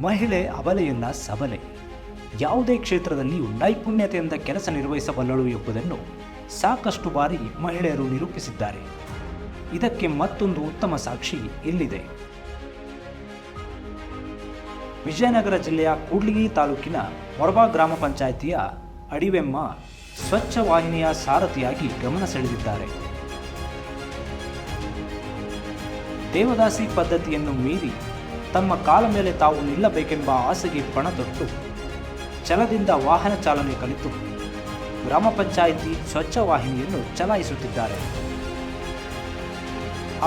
ಮಹಿಳೆ ಅಬಲೆಯನ್ನ ಸಬಲೆ ಯಾವುದೇ ಕ್ಷೇತ್ರದಲ್ಲಿಯೂ ನೈಪುಣ್ಯತೆಯಿಂದ ಕೆಲಸ ನಿರ್ವಹಿಸಬಲ್ಲಳು ಎಂಬುದನ್ನು ಸಾಕಷ್ಟು ಬಾರಿ ಮಹಿಳೆಯರು ನಿರೂಪಿಸಿದ್ದಾರೆ. ಇದಕ್ಕೆ ಮತ್ತೊಂದು ಉತ್ತಮ ಸಾಕ್ಷಿ ಇಲ್ಲಿದೆ. ವಿಜಯನಗರ ಜಿಲ್ಲೆಯ ಕೂಡ್ಲಿಗಿ ತಾಲೂಕಿನ ಮೊರಬಾ ಗ್ರಾಮ ಪಂಚಾಯಿತಿಯ ಅಡಿವೆಮ್ಮ ಸ್ವಚ್ಛ ವಾಹಿನಿಯ ಸಾರಥಿಯಾಗಿ ಗಮನ ಸೆಳೆದಿದ್ದಾರೆ. ದೇವದಾಸಿ ಪದ್ಧತಿಯನ್ನು ಮೀರಿ ತಮ್ಮ ಕಾಲ ಮೇಲೆ ತಾವು ನಿಲ್ಲಬೇಕೆಂಬ ಆಸೆಗೆ ಪಣತೊಟ್ಟು ಛಲದಿಂದ ವಾಹನ ಚಾಲನೆ ಕಲಿತು ಗ್ರಾಮ ಪಂಚಾಯಿತಿ ಸ್ವಚ್ಛ ವಾಹಿನಿಯನ್ನು ಚಲಾಯಿಸುತ್ತಿದ್ದಾರೆ.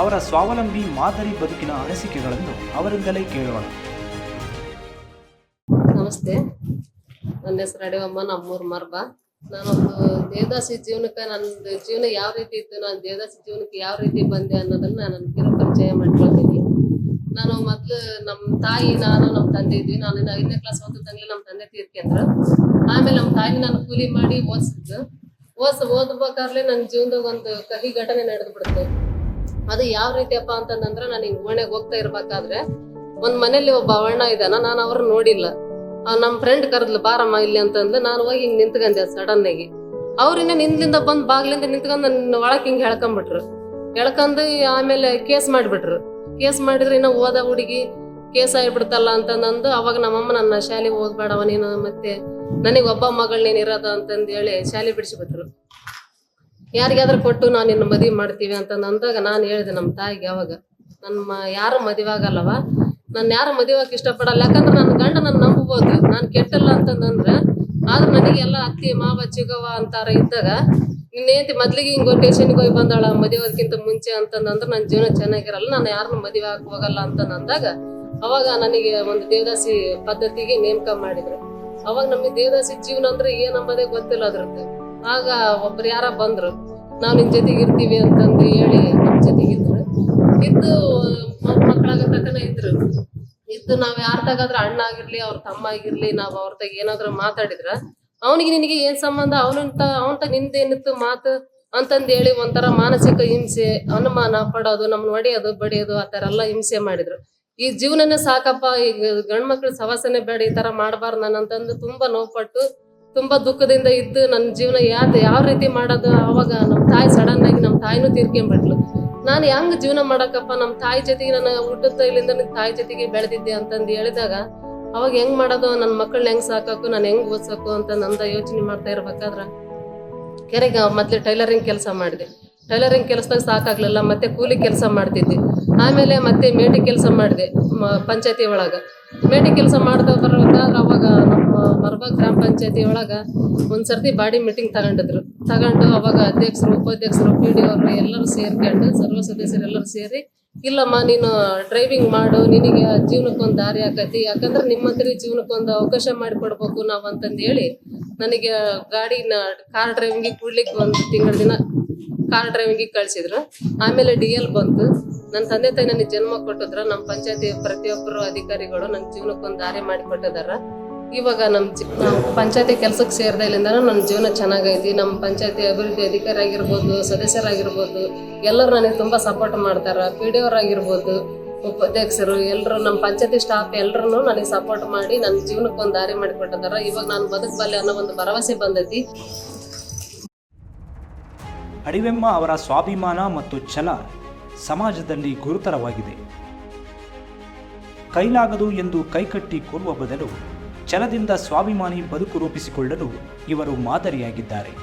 ಅವರ ಸ್ವಾವಲಂಬಿ ಮಾದರಿ ಬದುಕಿನ ಅನಿಸಿಕೆಗಳನ್ನು ಅವರಿಂದಲೇ ಕೇಳೋಣ. ನಮಸ್ತೆ. ನನ್ನ ಹೆಸರು ಅಡಿವಮ್ಮ ನಮ್ಮೂರು ಮರ್ಬ. ನಾನೊಂದು ದೇವದಾಸಿ ಜೀವನಕ್ಕೆ ನನ್ನ ಜೀವನ ಯಾವ ರೀತಿ ಇತ್ತು, ನಾನು ದೇವದಾಸಿ ಜೀವನಕ್ಕೆ ಯಾವ ರೀತಿ ಬಂದೆ ಅನ್ನೋದನ್ನ ನಾನು ಕಿರು ಪರಿಚಯ ಮಾಡ್ಕೊಳ್ತೀನಿ. ನಾನು ಮೊದ್ಲು ನಮ್ಮ ತಾಯಿ, ನಾನು ನಮ್ಮ ತಂದೆ ಇದ್ವಿ. ನಾನು ಐದನೇ ಕ್ಲಾಸ್ ಓದಿದಂಗ್ಲೆ ನಮ್ಮ ತಂದೆ ತೀರ್ಕೊಂಡ್ರು ಆಮೇಲೆ ನಮ್ಮ ತಾಯಿ ನಾನು ಕೂಲಿ ಮಾಡಿ ಓದಿಸಿದ್ದು. ಓದ್ಸ ಓದ್ಬೇಕಾರ್ಲೆ ನನ್ನ ಜೀವನದಾಗ ಒಂದು ಕಹಿ ಘಟನೆ ನಡೆದು ಬಿಡ್ತು ಅದು ಯಾವ ರೀತಿಯಪ್ಪ ಅಂತಂದ್ರೆ ನಾನು ಹಿಂಗ್ ಓಣೆಗೆ ಹೋಗ್ತಾ ಇರ್ಬೇಕಾದ್ರೆ ಒಂದ್ ಮನೇಲಿ ಒಬ್ಬ ಅವಣ್ಣ ಇದ್ದಾನ, ನಾನು ಅವ್ರನ್ನ ನೋಡಿಲ್ಲ. ನಮ್ ಫ್ರೆಂಡ್ ಕರೆದ್ಲು, ಬಾರಮ್ಮ ಇಲ್ಲಿ ಅಂತಂದ್ಲು. ನಾನು ಹೋಗಿ ಹಿಂಗ್ ನಿಂತ್ಕೊಂಡೆ ಸಡನ್ ಆಗಿ. ಅವ್ರಿನ್ನ ನಿಂದ್ಲಿಂದ ಬಂದ್ ಬಾಗ್ಲಿಂದ ನಿಂತ್ಕೊಂಡ್ ನನ್ನ ಒಳಕ್ ಹಿಂಗ್ ಹೇಳ್ಕೊಂಡ್ಬಿಟ್ರು ಹೇಳ್ಕೊಂಡು ಆಮೇಲೆ ಕೇಸ್ ಮಾಡ್ಬಿಟ್ರು. ಕೇಸ್ ಮಾಡಿದ್ರೆ ಇನ್ನ ಓದ ಹುಡುಗಿ ಕೇಸ್ ಆಗ್ಬಿಡ್ತಲ್ಲ ಅಂತಂದು ಅವಾಗ ನಮ್ಮಮ್ಮ ನನ್ನ ಶಾಲೆಗೆ ಓದ್ಬೇಡವ ನೀನು ಮತ್ತೆ ನನಗೆ ಒಬ್ಬ ಮಗಳು ನೀನ್ ಇರೋದ ಅಂತಂದು ಹೇಳಿ ಶಾಲೆ ಬಿಡಿಸಿಬಿಟ್ರು ಯಾರಿಗಾದ್ರೂ ಕೊಟ್ಟು ನಾನು ನಿನ್ನ ಮದುವೆ ಮಾಡ್ತೀವಿ ಅಂತ ಅಂದಾಗ ನಾನು ಹೇಳಿದೆ ನಮ್ಮ ತಾಯಿಗೆ ಅವಾಗ ನನ್ನ ಯಾರು ಮದುವೆ ಆಗಲ್ಲವ? ನಾನು ಯಾರು ಮದುವೆಗೆ ಇಷ್ಟಪಡಲ್ಲ, ಯಾಕಂದ್ರೆ ನನ್ನ ಗಂಡ ನನ್ನ ನಂಬಬಹುದು ನಾನು ಕೆಟ್ಟಲ್ಲ ಅಂತಂದ್ರೆ ಆದ್ರೆ ನನಗೆಲ್ಲ ಅತ್ತಿ, ಮಾವ ಚಿಗವ ಅಂತಾರ ಇದ್ದಾಗ ನಿನ್ನೇಂತಿ ಮೊದ್ಲಿಗೆ ಹಿಂಗೆ ಟೇಷನ್ಗೆ ಹೋಗಿ ಬಂದಾಳ ಮದುವೆಕ್ಕಿಂತ ಮುಂಚೆ ಅಂತಂದ್ರೆ ನನ್ನ ಜೀವನ ಚೆನ್ನಾಗಿರಲ್ಲ, ನಾನು ಯಾರನ್ನ ಮದುವೆ ಹಾಕಿ ಹೋಗಲ್ಲ ಅಂತ ಅಂದಾಗ ಅವಾಗ ನನಗೆ ಒಂದು ದೇವದಾಸಿ ಪದ್ಧತಿಗೆ ನೇಮಕ ಮಾಡಿದ್ರು. ಅವಾಗ ನಮಗೆ ದೇವದಾಸಿ ಜೀವನ ಅಂದ್ರೆ ಏನಂಬದೇ ಗೊತ್ತಿಲ್ಲ ಅದ್ರದ್ದು. ಆಗ ಒಬ್ರು ಯಾರ ಬಂದ್ರು, ನಾವ್ ನಿನ್ ಜೊತೆಗೆ ಇರ್ತೀವಿ ಅಂತಂದು ಹೇಳಿ ನಮ್ ಜೊತೆಗಿದ್ರು ಇದ್ದು ಮಕ್ಕಳಾಗತಕ್ಕನ ಇದ್ರು. ಇದ್ದು ನಾವ್ ಯಾರ ತಗಾದ್ರ ಅಣ್ಣ ಆಗಿರ್ಲಿ ಅವ್ರ ತಮ್ಮ ಆಗಿರ್ಲಿ, ನಾವು ಅವ್ರದಾಗ ಏನಾದ್ರು ಮಾತಾಡಿದ್ರ ಅವನಿಗೆ ನಿನಗೆ ಏನ್ ಸಂಬಂಧ? ಅವನಂತ ನಿಂದ ಏನಿತ್ತು ಮಾತು ಅಂತಂದು ಹೇಳಿ ಒಂಥರ ಮಾನಸಿಕ ಹಿಂಸೆ, ಅನುಮಾನ ಪಡೋದು ನಮ್ಮನ್ನ ಹೊಡೆಯೋದು ಬಡಿಯೋದು, ಆ ಥರ ಎಲ್ಲ ಹಿಂಸೆ ಮಾಡಿದ್ರು. ಈ ಜೀವನನೇ ಸಾಕಪ್ಪ ಈಗ ಗಂಡ್ ಮಕ್ಳು ಸವಾಸನೆ ಬೇಡ, ಈ ತರ ಮಾಡಬಾರ್ದು ನಾನು ಅಂತಂದು ತುಂಬಾ ನೋವುಪಟ್ಟು, ತುಂಬಾ ದುಃಖದಿಂದ ಇದ್ದು ನನ್ನ ಜೀವನ ಯಾವ್ದು ಯಾವ ರೀತಿ ಮಾಡೋದು? ಅವಾಗ ನಮ್ಮ ತಾಯಿ ಸಡನ್ ಆಗಿ ನಮ್ಮ ತಾಯಿನೂ ತೀರ್ಕೊಂಬಿಟ್ಲು. ನಾನು ಹೆಂಗ್ ಜೀವನ ಮಾಡಕ್ಕಪ್ಪ ನಮ್ಮ ತಾಯಿ ಜೊತೆಗೆ ನನ್ನ ಹುಟ್ಟದ ಇಲ್ಲಿಂದ ನಿನ್ ತಾಯಿ ಜೊತೆಗೆ ಬೆಳೆದಿದ್ದೆ ಅಂತಂದು ಹೇಳಿದಾಗ ಅವಾಗ ಹೆಂಗ್ ಮಾಡೋದು ನನ್ನ ಮಕ್ಕಳನ್ನ ಹೆಂಗ್ ಸಾಕಾಕು, ನಾನು ಹೆಂಗ್ ಓದ್ಸಕು ಅಂತ ನಂದ ಯೋಚನೆ ಮಾಡ್ತಾ ಇರ್ಬೇಕಾದ್ರ ಕೆರೆಗೆ ಮತ್ತೆ ಟೈಲರಿಂಗ್ ಕೆಲಸ ಮಾಡಿದೆ. ಟೈಲರಿಂಗ್ ಕೆಲಸದಾಗ ಸಾಕಾಗ್ಲಿಲ್ಲ, ಮತ್ತೆ ಕೂಲಿ ಕೆಲಸ ಮಾಡ್ತಿದ್ದೆ. ಆಮೇಲೆ ಮತ್ತೆ ಮೇಟಿ ಕೆಲಸ ಮಾಡಿದೆ ಪಂಚಾಯತಿ ಒಳಗ. ಮೇಟಿ ಕೆಲಸ ಮಾಡ್ತಾ ಬರ್ಬೇಕಾದ್ರೆ ಅವಾಗ ನಮ್ಮ ಮರಬ ಗ್ರಾಮ ಪಂಚಾಯತಿ ಒಳಗ ಒಂದ್ಸರ್ತಿ ಬಾಡಿ ಮೀಟಿಂಗ್ ತಗೊಂಡಿದ್ರು. ತಗೊಂಡು ಅವಾಗ ಅಧ್ಯಕ್ಷರು, ಉಪಾಧ್ಯಕ್ಷರು, ಪಿ ಡಿ ಅವರು ಎಲ್ಲರೂ ಸೇರ್ಕೊಂಡು, ಸರ್ವ ಸದಸ್ಯರೆಲ್ಲರೂ ಸೇರಿ ಇಲ್ಲಮ್ಮ, ನೀನು ಡ್ರೈವಿಂಗ್ ಮಾಡು, ನಿನಗೆ ಜೀವನಕ್ಕೊಂದು ದಾರಿ ಆಕತಿ. ಯಾಕಂದ್ರೆ ನಿಮ್ಮಂತ್ರಿ ಜೀವನಕ್ಕೊಂದು ಅವಕಾಶ ಮಾಡಿಕೊಡ್ಬೇಕು ನಾವು ಅಂತಂದು ಹೇಳಿ ನನಗೆ ಗಾಡಿನ ಕಾರ್ ಡ್ರೈವಿಂಗಿಗೆ ಕೊಡ್ಲಿಕ್ಕೆ ಒಂದು ತಿಂಗಳ ದಿನ ಕಾರ್ ಡ್ರೈವಿಂಗಿಗೆ ಕಳಿಸಿದ್ರು. ಆಮೇಲೆ ಡಿ ಎಲ್ ಬಂತು. ನನ್ನ ತಂದೆ ತಾಯಿ ನನಗೆ ಜನ್ಮ ಕೊಟ್ಟಿದ್ರ. ನಮ್ಮ ಪಂಚಾಯತಿ ಪ್ರತಿಯೊಬ್ಬರು ಅಧಿಕಾರಿಗಳು ನನ್ನ ಜೀವನಕ್ಕೊಂದು ದಾರಿ ಮಾಡಿಕೊಟ್ಟಿದಾರ ಇವಾಗ ನಮ್ಮ ಜಿ ನಾವು ಪಂಚಾಯತಿ ಕೆಲಸಕ್ಕೆ ಸೇರಿದಾಗಿಂದ ನನ್ನ ಜೀವನ ಚೆನ್ನಾಗೈತಿ. ನಮ್ಮ ಪಂಚಾಯತಿ ಅಭಿವೃದ್ಧಿ ಅಧಿಕಾರಿ ಆಗಿರ್ಬೋದು ಸದಸ್ಯರಾಗಿರ್ಬೋದು, ಎಲ್ಲರೂ ನನಗೆ ತುಂಬ ಸಪೋರ್ಟ್ ಮಾಡ್ತಾರೆ. ಪಿ ಡಿ ಆಗಿರ್ಬೋದು ಉಪಾಧ್ಯಕ್ಷರು ಎಲ್ಲರೂ ನಮ್ಮ ಪಂಚಾಯತಿ ಸ್ಟಾಫ್ ಎಲ್ಲರೂ ನನಗೆ ಸಪೋರ್ಟ್ ಮಾಡಿ ನನ್ನ ಜೀವನಕ್ಕೊಂದು ದಾರಿ ಮಾಡಿಕೊಟ್ಟಿದ್ದಾರೆ ಇವಾಗ ನಾನು ಬದುಕಬಲ್ಲೆ ಅನ್ನೋ ಒಂದು ಭರವಸೆ ಬಂದೈತಿ. ಅಡಿವೆಮ್ಮ ಅವರ ಸ್ವಾಭಿಮಾನ ಮತ್ತು ಛಲ ಸಮಾಜದಲ್ಲಿ ಗುರುತರವಾಗಿದೆ. ಕೈಲಾಗದು ಎಂದು ಕೈಕಟ್ಟಿ ಕೊಡುವ ಬದಲು ಛಲದಿಂದ ಸ್ವಾಭಿಮಾನಿ ಬದುಕು ರೂಪಿಸಿಕೊಳ್ಳಲು ಇವರು ಮಾದರಿಯಾಗಿದ್ದಾರೆ.